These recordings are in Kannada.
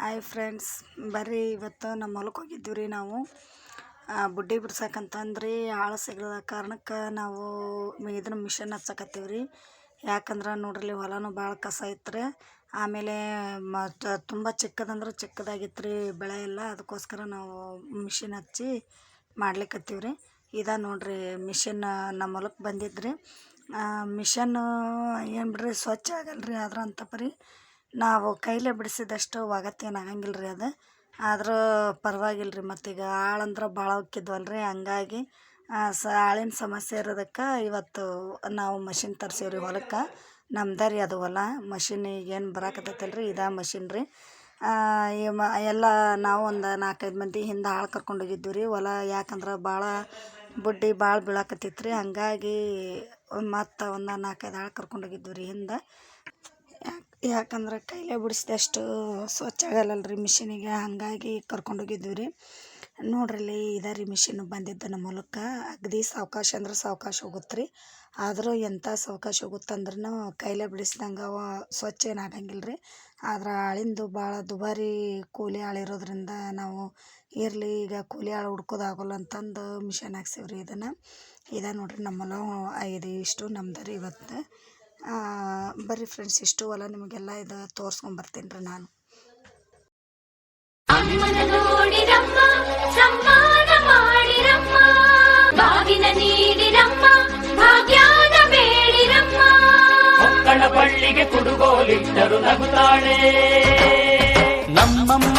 ಹಾಯ್ ಫ್ರೆಂಡ್ಸ್ ಬರ್ರಿ, ಇವತ್ತು ನಮ್ಮ ಹೊಲಕ್ಕೆ ಹೋಗಿದ್ದೀವಿ ರೀ ನಾವು ಬುಡ್ಡಿ ಬಿಡ್ಸಕ್ಕಂತಂದ್ರಿ ಆಳು ಸಿಗದ ಕಾರಣಕ್ಕೆ ನಾವು ಇದನ್ನ ಮಿಷನ್ ಹಚ್ಚಕತ್ತೀವಿ ರೀ ಯಾಕಂದ್ರೆ ನೋಡ್ರಿ ಹೊಲನೂ ಭಾಳ ಕಸ ಐತ್ರಿ. ಆಮೇಲೆ ಮ ತುಂಬ ಚಿಕ್ಕದಂದ್ರೆ ಚಿಕ್ಕದಾಗಿತ್ತು ರೀ ಬೆಳೆ ಎಲ್ಲ. ಅದಕ್ಕೋಸ್ಕರ ನಾವು ಮಿಷಿನ್ ಹಚ್ಚಿ ಮಾಡ್ಲಿಕ್ಕತ್ತೀವಿ ರೀ ಇದ ನೋಡ್ರಿ, ಮಿಷಿನ್ ನಮ್ಮ ಹೊಲಕ್ಕೆ ಬಂದಿದ್ರಿ. ಮಿಷನ್ನು ಏನು ಬಿಡ್ರಿ, ಸ್ವಚ್ಛ ಆಗಲ್ಲ ರೀ ಆದ್ರೆ ಅಂತ ಪರಿ ನಾವು ಕೈಲೇ ಬಿಡಿಸಿದಷ್ಟು ಒಗತ್ತೇನು ಆಗಂಗಿಲ್ಲ ರೀ ಅದು. ಆದರೂ ಪರವಾಗಿಲ್ಲ ರೀ ಮತ್ತೀಗ ಅಂದ್ರೆ ಭಾಳ ಹೊಕ್ಕಿದ್ವಲ್ಲ ರೀ ಹಂಗಾಗಿ ಸ, ಆಳಿನ ಸಮಸ್ಯೆ ಇರೋದಕ್ಕೆ ಇವತ್ತು ನಾವು ಮಷಿನ್ ತರ್ಸೀವಿ ರೀ ಹೊಲಕ್ಕೆ. ನಮ್ದೇ ರೀ ಅದು ಹೊಲ. ಮಷಿನ್ ಈಗೇನು ಬರಾಕತ್ತೈತಲ್ಲ ರೀ ಇದೇ ಮಷಿನ್ ರೀ ಈ ಮ, ಎಲ್ಲ ನಾವು ಒಂದು ನಾಲ್ಕೈದು ಮಂದಿ ಹಿಂದೆ ಆಳು ಕರ್ಕೊಂಡು ಹೋಗಿದ್ವಿ ರೀ ಹೊಲ ಯಾಕಂದ್ರೆ ಭಾಳ ಬುಡ್ಡಿ ಭಾಳ ಬೀಳಾಕತ್ತಿತ್ತು ರೀ ಹಂಗಾಗಿ ಮತ್ತು ಒಂದು ನಾಲ್ಕೈದು ಆಳು ಕರ್ಕೊಂಡು ಹೋಗಿದ್ವಿ ರೀ ಹಿಂದೆ. ಯಾಕಂದ್ರೆ ಕೈಲೇ ಬಿಡಿಸಿದಷ್ಟು ಸ್ವಚ್ಛ ಆಗಲ್ಲಲ್ಲ ರೀ ಮಿಷಿನಿಗೆ. ಹಾಗಾಗಿ ಕರ್ಕೊಂಡು ಹೋಗಿದ್ವಿ ರೀ. ನೋಡ್ರಲ್ಲಿ ಇದೇ ರೀ ಮಿಷಿನ್ ಬಂದಿದ್ದು ನಮ್ಮ ಹೊಲಕ್ಕೆ. ಅಗದಿ ಸಾವಕಾಶ ಅಂದ್ರೆ ಸಾವಕಾಶ ಹೋಗುತ್ತೆ ರೀ. ಆದರೂ ಎಂಥ ಸಾವಕಾಶ ಹೋಗುತ್ತಂದ್ರೂ ಕೈಲೇ ಬಿಡಿಸ್ದಂಗೆ ಅವ ಸ್ವಚ್ಛ ಏನು ಆಗಂಗಿಲ್ಲ ರೀ. ಆದ್ರೆ ಆಳಿಂದು ಭಾಳ ದುಬಾರಿ ಕೂಲಿ ಆಳಿರೋದ್ರಿಂದ ನಾವು ಇರಲಿ, ಈಗ ಕೂಲಿ ಆಳು ಹುಡ್ಕೋದಾಗಲ್ಲ ಅಂತಂದು ಮಿಷನ್ ಹಾಕ್ಸೀವಿ ರೀ ಇದನ್ನು. ಇದೇ ನೋಡ್ರಿ ನಮ್ಮ ಹೊಲ ಇದು ಇಷ್ಟು ನಮ್ದು ರೀ ಇವತ್ತು. ಬರ್ರಿ ಫ್ರೆಂಡ್ಸ್ ಇಷ್ಟು ಹೊಲ ನಿಮಗೆಲ್ಲ ಇದು ತೋರ್ಸ್ಕೊಂಬರ್ತೀನಿ ರೀ ನಾನು. ಬಳ್ಳಿಗೆ ಕುಡುಗೋಲಿಟ್ಟರು ನಗುತ್ತಾಳೆ. ನಮ್ಮಮ್ಮ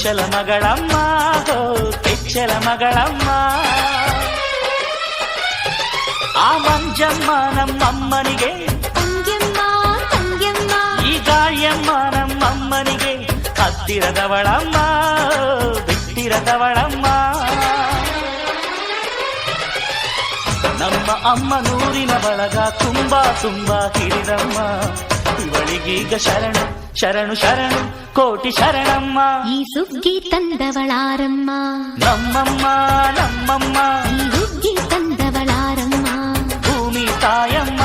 ಚೊಚ್ಚಲ ಮಗಳಮ್ಮ ಹೋ ಕೆಚ್ಚಲ ಮಗಳಮ್ಮ ಆ ಮಂಜಮ್ಮ ನಮ್ಮಮ್ಮನಿಗೆ ತಂಗ್ಯಮ್ಮ ತಂಗ್ಯಮ್ಮ ಈ ಗಾಳಿಯಮ್ಮ ನಮ್ಮಮ್ಮನಿಗೆ ಹತ್ತಿರದವಳಮ್ಮ ಬಿಟ್ಟಿರದವಳಮ್ಮ ನಮ್ಮ ಅಮ್ಮ ನೂರಿನ ಬಳಗ ತುಂಬಾ ತುಂಬಾ ಹಿರಿದಮ್ಮ ಇವಳಿಗೀಗ ಶರಣು ಶರಣು ಶರಣು ಕೋಟಿ ಶರಣಮ್ಮ ಈ ಸುಗ್ಗಿ ತಂದವಳಾರಮ್ಮ ನಮ್ಮಮ್ಮ ನಮ್ಮಮ್ಮ ಈ ಸುಗ್ಗಿ ತಂದವಳಾರಮ್ಮ ಭೂಮಿ ತಾಯಮ್ಮ